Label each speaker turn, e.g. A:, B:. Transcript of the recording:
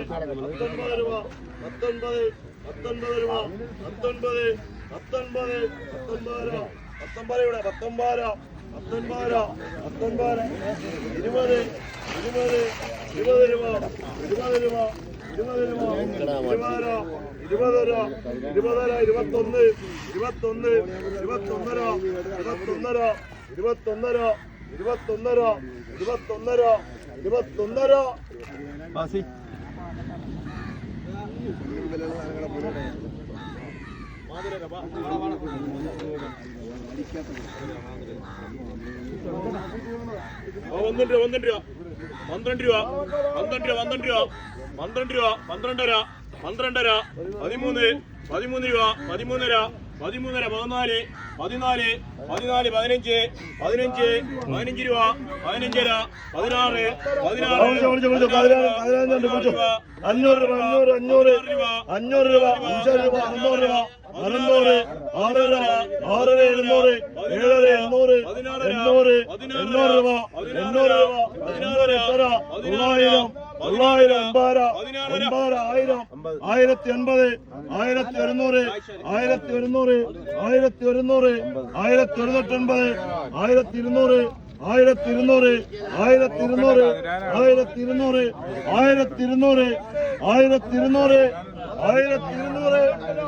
A: പത്തൊൻപത് രൂപ പത്തൊൻപത് പത്തൊൻപത് രൂപ പത്തൊൻപത് പത്തൊൻപത് പത്തൊൻപത് രൂപ പത്തൊൻപത് ഇവിടെ പത്തൊൻപത് രൂപ പത്തൊൻപത് പത്തൊൻപത് ഇരുപത് ഇരുപത് ഇരുപത് രൂപ ഇരുപത് രൂപ ഇരുപത് രൂപ ഇരുപത് രൂപ ഇരുപത് രൂപ ഇരുപത് രൂപ ഇരുപത്തൊന്ന് ഇരുപത്തൊന്ന് ഇരുപത്തൊന്നര ഇരുപത്തൊന്നര ഇരുപത്തൊന്നര ഇരുപത്തൊന്നര ഇരുപത്തൊന്നര ഇരുപത്തൊന്നര പന്ത്രണ്ട് രൂപ പന്ത്രണ്ട് രൂപ പന്ത്രണ്ട് രൂപ പന്ത്രണ്ട് രൂപ പന്ത്രണ്ട് രൂപ പന്ത്രണ്ട് രൂപ പന്ത്രണ്ടര പന്ത്രണ്ടര പതിമൂന്ന് പതിമൂന്ന് രൂപ പതിമൂന്നര. പതിമൂന്നര പതിനാല് പതിനാല് പതിനാല് പതിനഞ്ച് പതിനഞ്ച് പതിനഞ്ച് രൂപ പതിനഞ്ചര പതിനാറ് പതിനാറ് അഞ്ഞൂറ് രൂപ അഞ്ഞൂറ് അഞ്ഞൂറ് രൂപ അഞ്ഞൂറ് രൂപ അഞ്ഞൂറ് രൂപ അഞ്ഞൂറ് രൂപ അറുന്നൂറ് ആറര ആറര എഴുന്നൂറ് ഏഴര എണ്ണൂറ് എണ്ണൂറ് എണ്ണൂറ് രൂപ എണ്ണൂറ് രൂപ എണ്ണൂറ് എത്ര തൊള്ളായിരം തൊള്ളായിരം എൺപാര എൺപാര ആയിരം ആയിരത്തി എൺപത് ആയിരത്തി ഒരുന്നൂറ് ആയിരത്തി ഒരുന്നൂറ് ആയിരത്തി ഒരുന്നൂറ് ആയിരത്തി ഒരുന്നൂറ്റൊൻപത് ആയിരത്തി ഇരുന്നൂറ് ആയിരത്തി ഇരുന്നൂറ് ആയിരത്തി ഇരുന്നൂറ് ആയിരത്തി ഇരുന്നൂറ് ആയിരത്തി ഇരുന്നൂറ് ആയിരത്തി ഇരുന്നൂറ് ആയിരത്തി ഇരുന്നൂറ്.